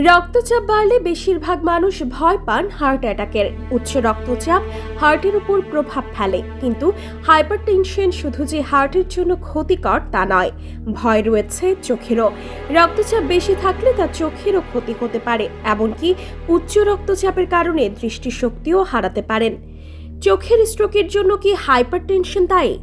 রক্তচাপ বাড়লে বেশিরভাগ মানুষ ভয় পান হার্ট অ্যাটাকের। উচ্চ রক্তচাপ হার্টের উপর প্রভাব ফেলে। কিন্তু হাইপারটেনশন শুধু যে হার্টের জন্য ক্ষতিকর তা নয়, ভয় রয়েছে চোখেরও। রক্তচাপ বেশি থাকলে তা চোখেরও ক্ষতি হতে পারে, এমনকি উচ্চ রক্তচাপের কারণে দৃষ্টিশক্তিও হারাতে পারেন। চোখের স্ট্রোকের জন্য কি হাইপারটেনশন দায়ী?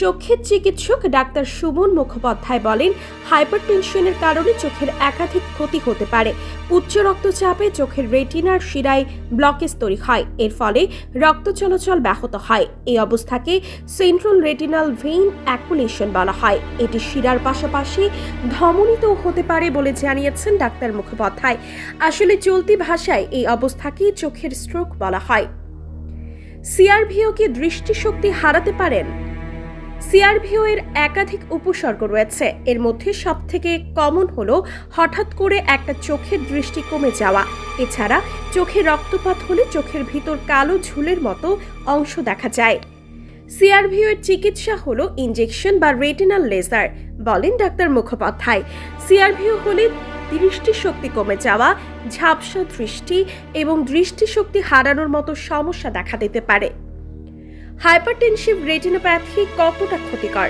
চোখের চিকিৎসক ডাক্তার সুমন মুখোপাধ্যায় বলেন, হাইপারটেনশনের কারণে চোখের একাধিক ক্ষতি হতে পারে। উচ্চ রক্তচাপে চোখের রেটিনার শিরায় ব্লকেজ তৈরি হয়। এর ফলে রক্ত চলাচল ব্যাহত হয়। এই অবস্থাকে সেন্ট্রাল রেটিনাল ভেইন অ্যাকুলেশন বলা হয়। এটি শিরার পাশাপাশি ধমনীতেও হতে পারে বলে জানিয়েছেন ডাক্তার মুখোপাধ্যায়। আসলে চলতি ভাষায় এই অবস্থাকেই চোখের স্ট্রোক বলা হয়। সিআরভিও কি দৃষ্টিশক্তি হারাতে পারেন সিআরভিও এর একাধিক উপসর্গ রয়েছে। এর মধ্যে সবথেকে কমন হলো হঠাৎ করে একটা চোখের দৃষ্টি কমে যাওয়া। এছাড়া চোখে রক্তপাত হলে চোখের ভিতর কালো ঝুলের মতো অংশ দেখা যায়। সিআরভিও এর চিকিৎসা হলো ইঞ্জেকশন বা রেটিনাল লেজার, বলেন ডাক্তার মুখোপাধ্যায়। সিআরভিও হলে দৃষ্টিশক্তি কমে যাওয়া, ঝাপসা দৃষ্টি এবং দৃষ্টিশক্তি হারানোর মতো সমস্যা দেখা দিতে পারে। হাইপারটেনসিভ রেটিনোপ্যাথি কতটা ক্ষতিকর?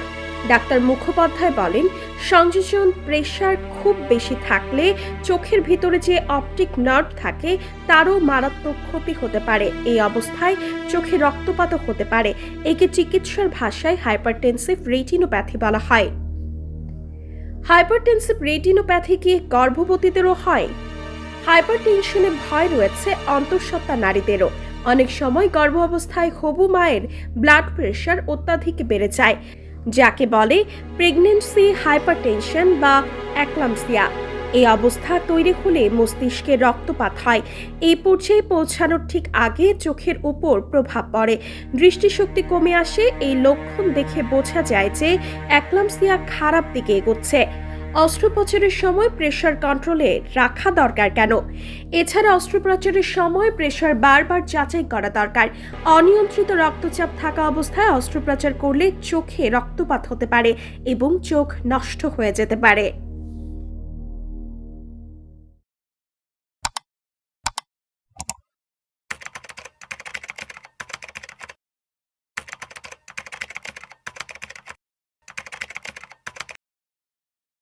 ডাক্তার মুখোপাধ্যায় বলেন, সংযোজন প্রেশার খুব বেশি থাকলে চোখের ভিতরে যে অপটিক নার্ভ থাকে, তারও মারাত্মক ক্ষতি হতে পারে। এই অবস্থায় চোখে রক্তপাতও হতে পারে। একে চিকিৎসার ভাষায় হাইপারটেনসিভ রেটিনোপ্যাথি বলা হয়। হাইপারটেনসিভ রেটিনোপ্যাথি কি গর্ভবতীদেরও হয়? হাইপারটেনশনে ভয় রয়েছে অন্তঃসত্ত্বা নারীদেরও। অনেক সময় গর্ভ অবস্থায় হবু মায়ের ব্লাড প্রেশার অত্যাধিক বেড়ে যায়, যাকে বলে প্রেগনেন্সি হাইপারটেনশন বা অ্যাক্লামসিয়া এই অবস্থা তৈরি হলে মস্তিষ্কে রক্তপাত হয়। এই পর্যায়ে পৌঁছানোর ঠিক আগে চোখের উপর প্রভাব পড়ে। দৃষ্টিশক্তি কমে আসে, এই লক্ষণ দেখে বোঝা যায় যে অ্যাক্লামসিয়া খারাপ দিকে এগোচ্ছে। অস্ত্রোপচারের সময় প্রেশার কন্ট্রোলে রাখা দরকার কেন? এছাড়া অস্ত্রোপচারের সময় প্রেশার বারবার যাচাই করা দরকার। অনিয়ন্ত্রিত রক্তচাপ থাকা অবস্থায় অস্ত্রোপচার করলে চোখে রক্তপাত হতে পারে এবং চোখ নষ্ট হয়ে যেতে পারে।